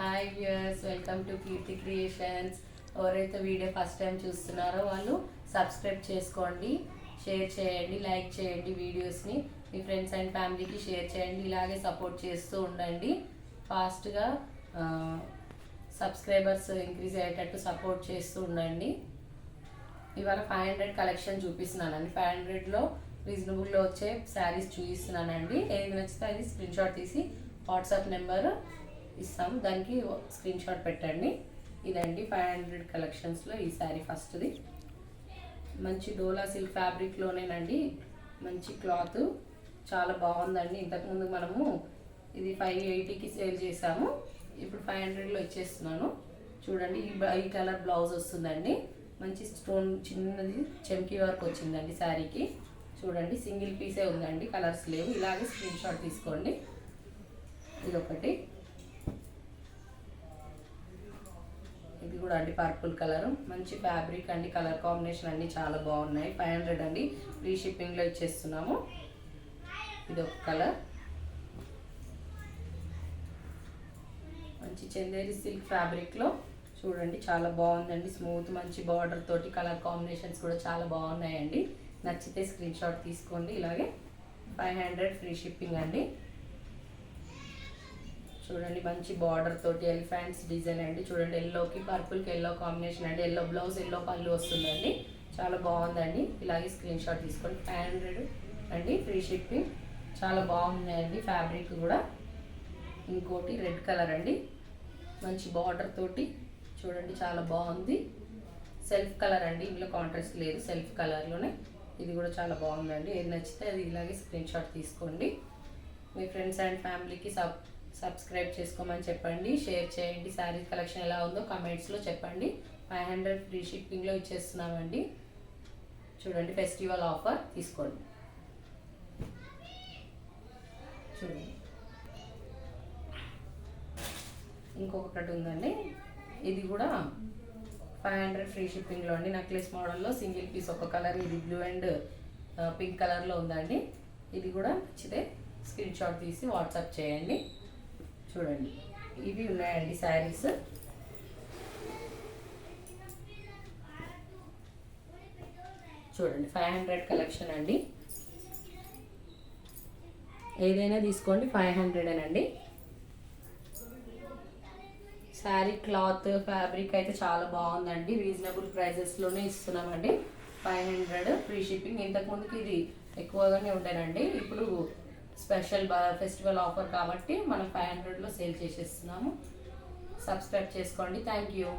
Hi viewers welcome to Keerthi creations ఎవరైతే video first time చూస్తున్నారో వాళ్ళు సబ్స్క్రైబ్ చేసుకోండి షేర్ చేయండి లైక్ చేయండి వీడియోస్ని మీ ఫ్రెండ్స్ అండ్ ఫ్యామిలీకి షేర్ చేయండి ఇలాగే సపోర్ట్ చేస్తూ ఉండండి. ఫాస్ట్గా సబ్స్క్రైబర్స్ ఇంక్రీజ్ అయ్యేటట్టు సపోర్ట్ చేస్తూ ఉండండి. ఇవాళ ఫైవ్ హండ్రెడ్ కలెక్షన్ చూపిస్తున్నానండి. ఫైవ్ హండ్రెడ్లో రీజనబుల్లో వచ్చే శారీస్ చూపిస్తున్నానండి. ఏది నచ్చితే అది స్క్రీన్షాట్ తీసి వాట్సాప్ నెంబర్ ఇస్తాం. దానికి స్క్రీన్ షాట్ పెట్టండి. ఇదండి ఫైవ్ హండ్రెడ్ కలెక్షన్స్లో ఈ శారీ ఫస్ట్ది. మంచి డోలా సిల్క్ ఫ్యాబ్రిక్లోనేనండి. మంచి క్లాత్. చాలా బాగుందండి. ఇంతకుముందు మనము ఇది ఫైవ్ ఎయిటీకి సేల్ చేసాము. ఇప్పుడు ఫైవ్ హండ్రెడ్లో ఇచ్చేస్తున్నాను. చూడండి ఈ ఈ కలర్ బ్లౌజ్ వస్తుందండి. మంచి స్టోన్ చిన్నది చెంకీ వర్క్ వచ్చిందండి శారీకి. చూడండి సింగిల్ పీసే ఉందండి. కలర్స్ లేవు. ఇలాగే స్క్రీన్ షాట్ తీసుకోండి. ఇదొకటి. ఇది కూడా అండి పర్పుల్ కలర్. మంచి ఫ్యాబ్రిక్ అండి కలర్ కాంబినేషన్ అన్ని చాలా బాగున్నాయి. ఫైవ్ హండ్రెడ్ అండి. ఫ్రీ షిప్పింగ్లో ఇచ్చేస్తున్నాము. ఇది ఒక కలర్ మంచి చందేరి సిల్క్ ఫ్యాబ్రిక్లో చూడండి చాలా బాగుందండి. స్మూత్ మంచి బార్డర్ తోటి కలర్ కాంబినేషన్స్ కూడా చాలా బాగున్నాయండి. నచ్చితే స్క్రీన్ షాట్ తీసుకోండి. ఇలాగే ఫైవ్ హండ్రెడ్ ఫ్రీ షిప్పింగ్ అండి. చూడండి మంచి బార్డర్ తోటి ఎలిఫెంట్స్ డిజైన్ అండి. చూడండి ఎల్లోకి పర్పుల్కి ఎల్లో కాంబినేషన్ అండి. ఎల్లో బ్లౌజ్ ఎల్లో పళ్ళు వస్తుందండి. చాలా బాగుందండి. ఇలాగే స్క్రీన్ షాట్ తీసుకోండి. ఫైవ్ హండ్రెడ్ అండి ఫ్రీ షిప్పింగ్ చాలా బాగున్నాయండి. ఫ్యాబ్రిక్ కూడా. ఇంకోటి రెడ్ కలర్ అండి. మంచి బార్డర్ తోటి చూడండి చాలా బాగుంది. సెల్ఫ్ కలర్ అండి. ఇందులో కాంట్రాస్ట్ లేదు. సెల్ఫ్ కలర్లోనే ఇది కూడా చాలా బాగుందండి. ఏది నచ్చితే అది ఇలాగే స్క్రీన్ షాట్ తీసుకోండి. మీ ఫ్రెండ్స్ అండ్ ఫ్యామిలీకి సబ్ సబ్స్క్రైబ్ చేసుకోమని చెప్పండి. షేర్ చేయండి. శారీ కలెక్షన్ ఎలా ఉందో కమెంట్స్లో చెప్పండి. ఫైవ్ హండ్రెడ్ ఫ్రీ షిప్పింగ్లో ఇచ్చేస్తున్నామండి. చూడండి ఫెస్టివల్ ఆఫర్ తీసుకోండి. చూడండి. ఇంకొకటి ఉందండి. ఇది కూడా ఫైవ్ హండ్రెడ్ ఫ్రీ షిప్పింగ్లో అండి. నెక్లెస్ మోడల్లో సింగిల్ పీస్ ఒక కలర్ ఇది బ్లూ అండ్ పింక్ కలర్లో ఉందండి. ఇది కూడా నచ్చితే స్క్రీన్ షాట్ తీసి వాట్సాప్ చేయండి. చూడండి. ఇవి ఉన్నాయండి శారీస్. చూడండి ఫైవ్ హండ్రెడ్ కలెక్షన్ అండి. ఏదైనా తీసుకోండి ఫైవ్ హండ్రెడేనండి శారీ క్లాత్ ఫ్యాబ్రిక్ అయితే చాలా బాగుందండి. రీజనబుల్ ప్రైజెస్లోనే ఇస్తున్నామండి. ఫైవ్ హండ్రెడ్ ఫ్రీ షిప్పింగ్ ఇంతకుముందుకి ఇది ఎక్కువగానే ఉండేనండి. ఇప్పుడు స్పెషల్ ఫెస్టివల్ ఆఫర్ కాబట్టి మనం ఫైవ్ హండ్రెడ్లో సేల్ చేసేస్తున్నాము. సబ్స్క్రైబ్ చేసుకోండి. Thank you.